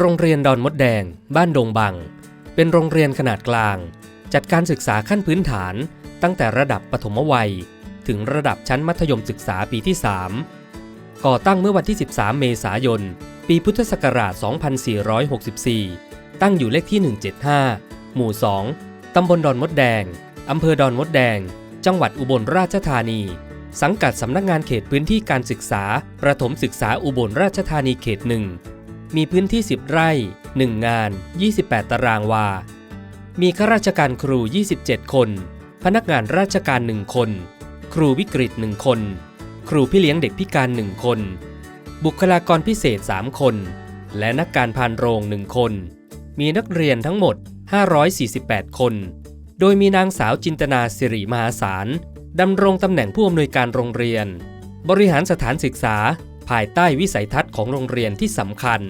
โรงเรียนดอนมดแดง บ้านดงบัง เป็นโรงเรียนขนาดกลาง จัดการศึกษาขั้นพื้นฐาน ตั้งแต่ระดับปฐมวัย ถึงระดับชั้นมัธยมศึกษาปีที่ 3 ก่อตั้งเมื่อวันที่ 13 เมษายน ปีพุทธศักราช 2464 ตั้งอยู่เลขที่ 175 หมู่ 2 ตำบลดอนมดแดง อำเภอดอนมดแดง จังหวัดอุบลราชธานี สังกัดสำนักงานเขตพื้นที่การศึกษา ประถมศึกษาอุบลราชธานีเขตหนึ่ง มีพื้นที่ 10 ไร่ 1 งาน 28 ตารางวา มีข้าราชการครู 27 คน พนักงานราชการ 1 คน ครูวิกฤต 1 คน ครูพี่เลี้ยงเด็กพิการ 1 คน บุคลากรพิเศษ 3 คน และนักการพานโรง 1 คน มีนักเรียนทั้งหมด 548 คน โดยมีนางสาวจินตนาสิริมหาศาลดำรงตำแหน่งผู้อำนวยการโรงเรียน บริหารสถานศึกษา ภายใต้วิสัยทัศน์ของโรงเรียนที่สำคัญ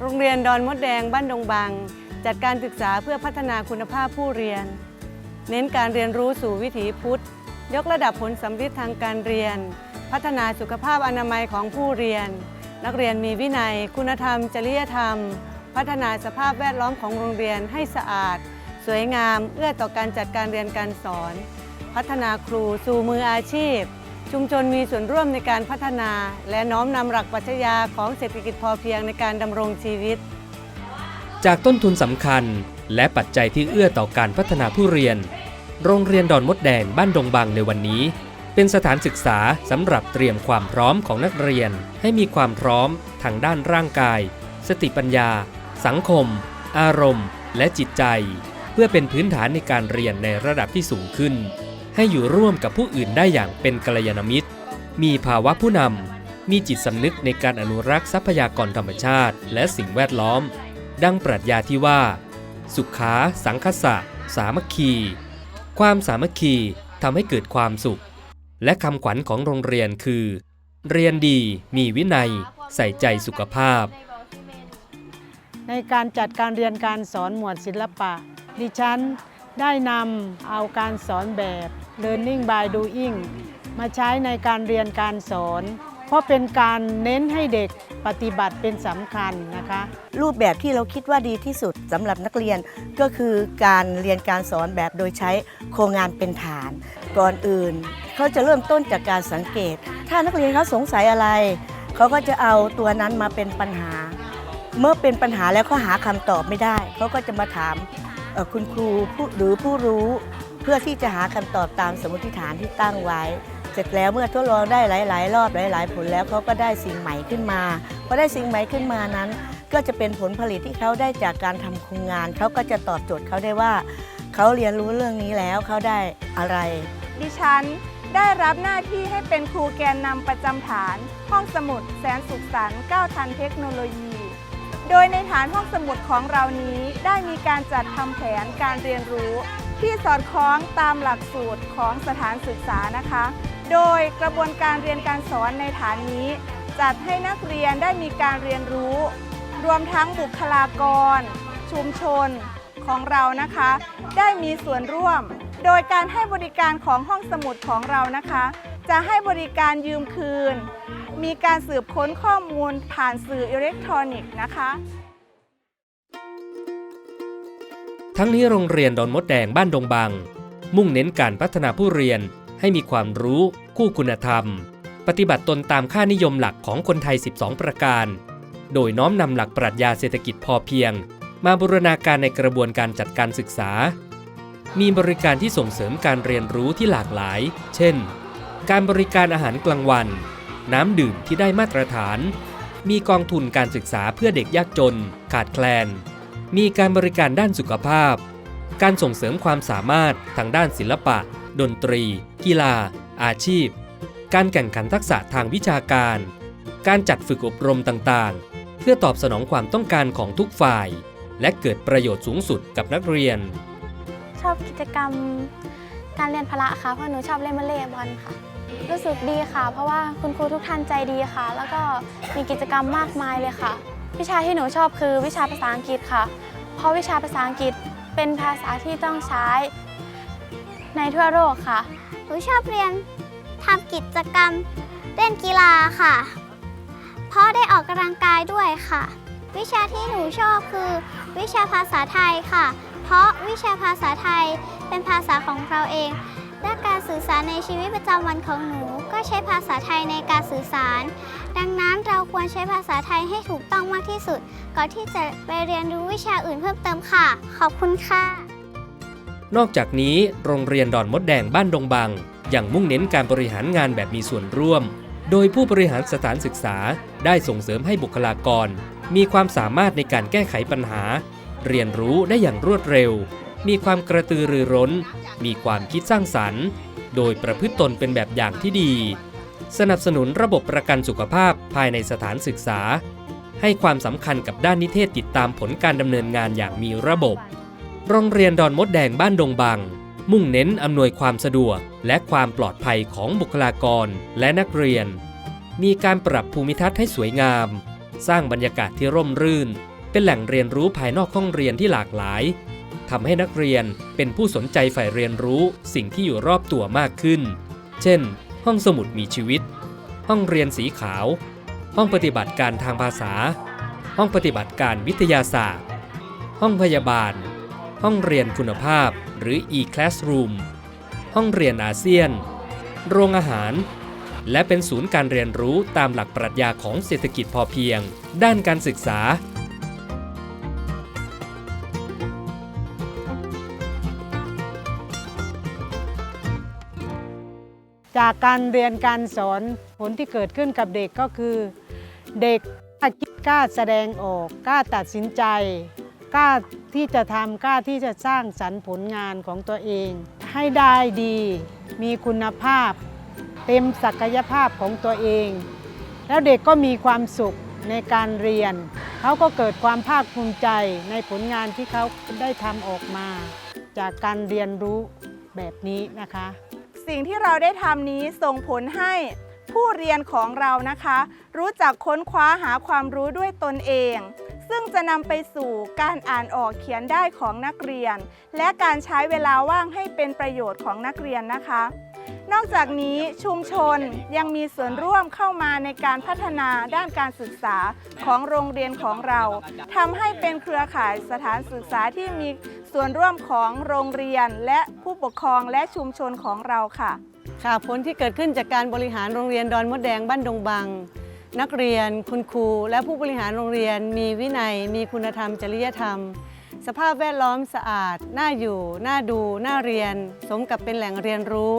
โรงเรียนดอนมดแดงบ้านดงบางจัดการศึกษาเพื่อพัฒนาคุณภาพผู้เรียน เน้นการเรียนรู้สู่วิถีพุทธ ยกระดับผลสำฤทธิ์ทางการเรียน พัฒนาสุขภาพอนามัยของผู้เรียน นักเรียนมีวินัย คุณธรรม จริยธรรม พัฒนาสภาพแวดล้อมของโรงเรียนให้สะอาด สวยงาม เอื้อต่อการจัดการเรียนการสอน พัฒนาครูสู่มืออาชีพ ชุมชนมีส่วนร่วมในการพัฒนา และน้อมนำหลักปรัชญาของเศรษฐกิจพอเพียงในการดำรงชีวิต จากต้นทุนสำคัญ และปัจจัยที่เอื้อต่อการพัฒนาผู้เรียน โรงเรียนดอนมดแดงบ้านดงบางในวันนี้ เป็นสถานศึกษาสำหรับเตรียมความพร้อมของนักเรียน ให้มีความพร้อมทางด้านร่างกาย สติปัญญา สังคม อารมณ์ และจิตใจ เพื่อเป็นพื้นฐานในการเรียนในระดับที่สูงขึ้น ให้อยู่ร่วมกับผู้อื่นได้อย่างเป็นกัลยาณมิตร มีภาวะผู้นำ มีจิตสำนึกในการอนุรักษ์ทรัพยากรธรรมชาติ และสิ่งแวดล้อม ดังปรัชญาที่ว่า สุขา สังคสะ สามัคคี ความสามัคคีทำให้เกิดความสุข และคำขวัญของโรงเรียนคือ เรียนดี มีวินัย ใส่ใจสุขภาพ ในการจัดการเรียนการสอนหมวดศิลปะ ดิฉันได้นำเอาการสอนแบบ Learning by Doing มาใช้ในการเรียนการสอน เพราะเป็นการเน้นให้เด็กปฏิบัติเป็นสำคัญนะคะ รูปแบบที่เราคิดว่าดีที่สุดสำหรับนักเรียนก็คือการเรียนการสอนแบบโดยใช้โครงงานเป็นฐาน ก่อนอื่น เขาจะเริ่มต้นจากการสังเกต ถ้านักเรียนเขาสงสัยอะไร เขาก็จะเอาตัวนั้นมาเป็นปัญหา เมื่อเป็นปัญหาแล้วเขาหาคำตอบไม่ได้ เขาก็จะมาถามคุณครูหรือผู้รู้ เพื่อที่จะหาคำตอบตามสมมติฐานที่ตั้งไว้ เสร็จแล้วเมื่อทดลองได้หลาย ๆ รอบหลาย ๆ ผลแล้วเขาก็ได้สิ่งใหม่ขึ้นมาพอได้สิ่งใหม่ขึ้นมานั้น ก็จะเป็นผลผลิตที่เขาได้จากการทำโครงงานเขาก็จะตอบโจทย์เขาได้ว่าเขาเรียนรู้เรื่องนี้แล้วเขาได้อะไร ดิฉันได้รับหน้าที่ให้เป็นครูแกนนำประจำฐาน ห้องสมุดแสนสุขสันต์ก้าวทันเทคโนโลยี โดยในฐานห้องสมุดของเรานี้ได้มีการจัดทำแผนการเรียนรู้ ที่สอดคล้องตามหลักสูตรของสถานศึกษานะคะ โดยกระบวนการเรียนการสอนในฐานนี้ จัดให้นักเรียนได้มีการเรียนรู้ รวมทั้งบุคลากร ชุมชนของเรานะคะ ได้มีส่วนร่วม โดยการให้บริการของห้องสมุดของเรานะคะ จะให้บริการยืมคืน มีการสืบค้นข้อมูลผ่านสื่ออิเล็กทรอนิกส์นะคะ ทั้งนี้โรงเรียนดอนมดแดงบ้านดงบางมุ่งเน้นการพัฒนาผู้เรียนให้มีความรู้ คู่คุณธรรม ปฏิบัติตนตามค่านิยมหลักของคนไทย 12 ประการ โดยน้อมนำหลักปรัชญาเศรษฐกิจพอเพียง มาบูรณาการในกระบวนการจัดการศึกษา มีบริการที่ส่งเสริมการเรียนรู้ที่หลากหลาย เช่น การบริการอาหารกลางวัน น้ำดื่มที่ได้มาตรฐาน มีกองทุนการศึกษาเพื่อเด็กยากจน ขาดแคลน มีการบริการด้านสุขภาพ การส่งเสริมความสามารถทางด้านศิลปะ ดนตรี กีฬา อาชีพ การแข่งขันทักษะทางวิชาการ การจัดฝึกอบรมต่างๆ เพื่อตอบสนองความต้องการของทุกฝ่าย และเกิดประโยชน์สูงสุดกับนักเรียน ชอบกิจกรรมการเรียนพละค่ะเพราะหนูชอบเล่นวอลเลย์บอลค่ะ รู้สึกดีค่ะ เพราะว่าคุณครูทุกท่านใจดีค่ะ แล้วก็มีกิจกรรมมากมายเลยค่ะ วิชาที่หนูชอบคือวิชาภาษาอังกฤษค่ะ เพราะวิชาภาษาอังกฤษเป็นภาษาที่ต้องใช้ ในทั่วโลกค่ะ หนูชอบเรียนทำกิจกรรมเล่นกีฬาค่ะ เพราะได้ออกกำลังกายด้วยค่ะ วิชาที่หนูชอบคือ วิชาภาษาไทยค่ะ เพราะวิชาภาษาไทยเป็นภาษาของเราเอง และการสื่อสารในชีวิตประจำวันของหนู ใช้ภาษาไทยในการสื่อสาร ดังนั้นเราควรใช้ภาษาไทยให้ถูกต้องมากที่สุด ก่อนที่จะไปเรียนรู้วิชาอื่นเพิ่มเติมค่ะ ขอบคุณค่ะ นอกจากนี้โรงเรียนดอนมดแดงบ้านดงบัง ยังมุ่งเน้นการบริหารงานแบบมีส่วนร่วม โดยผู้บริหารสถานศึกษาได้ส่งเสริมให้บุคลากร มีความสามารถในการแก้ไขปัญหา เรียนรู้ได้อย่างรวดเร็ว มีความกระตือรือร้น มีความคิดสร้างสรรค์ โดยประพฤติตนเป็นแบบอย่างที่ดี สนับสนุนระบบประกันสุขภาพภายในสถานศึกษา ให้ความสำคัญกับด้านนิเทศติดตามผลการดำเนินงานอย่างมีระบบ โรงเรียนดอนมดแดงบ้านดงบัง มุ่งเน้นอำนวยความสะดวก และความปลอดภัยของบุคลากรและนักเรียน มีการปรับภูมิทัศน์ให้สวยงาม สร้างบรรยากาศที่ร่มรื่น เป็นแหล่งเรียนรู้ภายนอกห้องเรียนที่หลากหลาย ทำให้นักเรียนเป็นผู้สนใจใฝ่เรียนรู้สิ่งที่อยู่รอบตัวมากขึ้น เช่น ห้องสมุดมีชีวิต ห้องเรียนสีขาว ห้องปฏิบัติการทางภาษา ห้องปฏิบัติการวิทยาศาสตร์ ห้องพยาบาล ห้องเรียนคุณภาพหรือ e-classroom ห้องเรียนอาเซียน โรงอาหาร และเป็นศูนย์การเรียนรู้ตามหลักปรัชญาของเศรษฐกิจพอเพียง ด้านการศึกษา จากการเรียนการสอนผลที่เกิดขึ้นกับเด็กก็คือ เด็กกล้าคิดกล้าแสดงออกกล้าตัดสินใจกล้าที่จะทำกล้าที่จะสร้างสรรค์ผลงานของตัวเอง ให้ได้ดี มีคุณภาพ เต็มศักยภาพของตัวเอง แล้วเด็กก็มีความสุขในการเรียน เขาก็เกิดความภาคภูมิใจในผลงานที่เขาได้ทำออกมา จากการเรียนรู้แบบนี้นะคะ สิ่งที่เราได้ทำนี้ส่งผลให้ผู้เรียนของเรานะคะ รู้จักค้นคว้าหาความรู้ด้วยตนเอง ซึ่งจะนำไปสู่การอ่านออกเขียนได้ของนักเรียน และการใช้เวลาว่างให้เป็นประโยชน์ของนักเรียนนะคะ นอกจากนี้ชุมชนยังมีส่วนร่วมเข้ามาในการพัฒนาด้านการศึกษาของโรงเรียนของเราทำให้เป็นเครือข่ายสถานศึกษาที่มีส่วนร่วมของโรงเรียนและผู้ปกครองและชุมชนของเราค่ะ ค่ะผลที่เกิดขึ้นจากการบริหารโรงเรียนดอนมดแดงบ้านดงบัง นักเรียนคุณครู และผู้บริหารโรงเรียน มีวินัย มีคุณธรรม จริยธรรมสภาพแวดล้อมสะอาด น่าอยู่ น่าดู น่าเรียน สมกับเป็นแหล่งเรียนรู้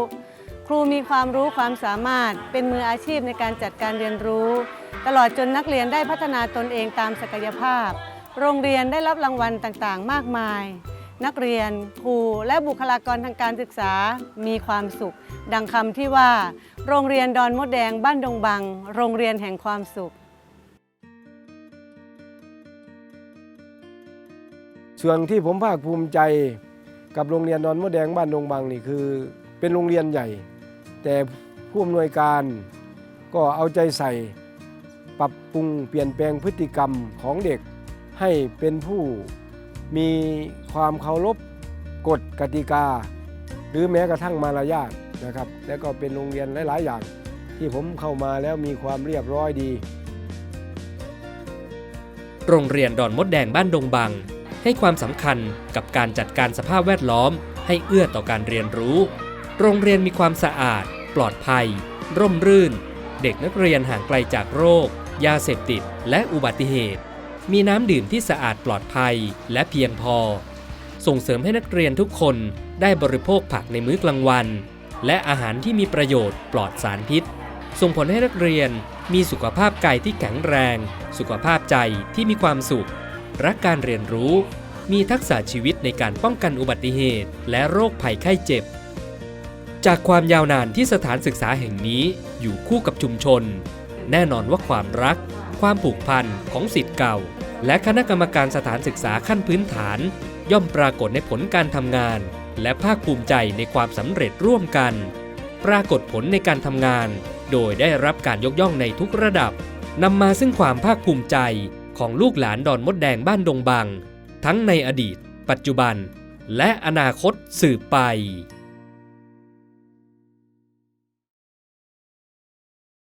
รูมีความรู้ความสามารถ เป็นมืออาชีพในการจัดการเรียนรู้ ตลอดจนนักเรียนได้พัฒนาตนเองตามศักยภาพ โรงเรียนได้รับรางวัลต่างๆ มากมาย นักเรียน ครู และบุคลากรทางการศึกษามีความสุข ดังคำที่ว่า โรงเรียนดอนมดแดงบ้านดงบัง โรงเรียนแห่งความสุขส่วนที่ผมภาคภูมิใจกับโรงเรียนดอนมดแดงบ้านดงบางนี่คือ เป็นโรงเรียนใหญ่ แต่ผู้อำนวยการก็เอาใจใส่ ปรับปรุงเปลี่ยนแปลงพฤติกรรมของเด็ก ให้เป็นผู้มีความเคารพกฎกติกา หรือแม้กระทั่งมารยาทนะครับ และก็เป็นโรงเรียนหลาย ๆ อย่าง ที่ผมเข้ามาแล้วมีความเรียบร้อยดี โรงเรียนดอนมดแดงบ้านดงบัง ให้ความสำคัญกับการจัดการสภาพแวดล้อม ให้เอื้อต่อการเรียนรู้ โรงเรียนมีความสะอาด ปลอดภัย ร่มรื่น เด็กนักเรียนห่างไกลจากโรค ยาเสพติด และอุบัติเหตุ มีน้ำดื่มที่สะอาดปลอดภัยและเพียงพอ ส่งเสริมให้นักเรียนทุกคนได้บริโภคผักในมื้อกลางวัน และอาหารที่มีประโยชน์ปลอดสารพิษ ส่งผลให้นักเรียนมีสุขภาพกายที่แข็งแรง สุขภาพใจที่มีความสุข รักการเรียนรู้ มีทักษะชีวิตในการป้องกันอุบัติเหตุ และโรคภัยไข้เจ็บ จากความยาวนานที่สถานศึกษาแห่งนี้อยู่คู่กับชุมชน แน่นอนว่าความรัก ความผูกพันของสิทธิ์เก่า และคณะกรรมการสถานศึกษาขั้นพื้นฐาน ย่อมปรากฏในผลการทำงาน และภาคภูมิใจในความสำเร็จร่วมกัน ปรากฏผลในการทำงาน โดยได้รับการยกย่องในทุกระดับนำมาซึ่งความภาคภูมิใจของลูกหลานดอนมดแดงบ้านดงบัง ทั้งในอดีต ปัจจุบัน และอนาคตสืบไป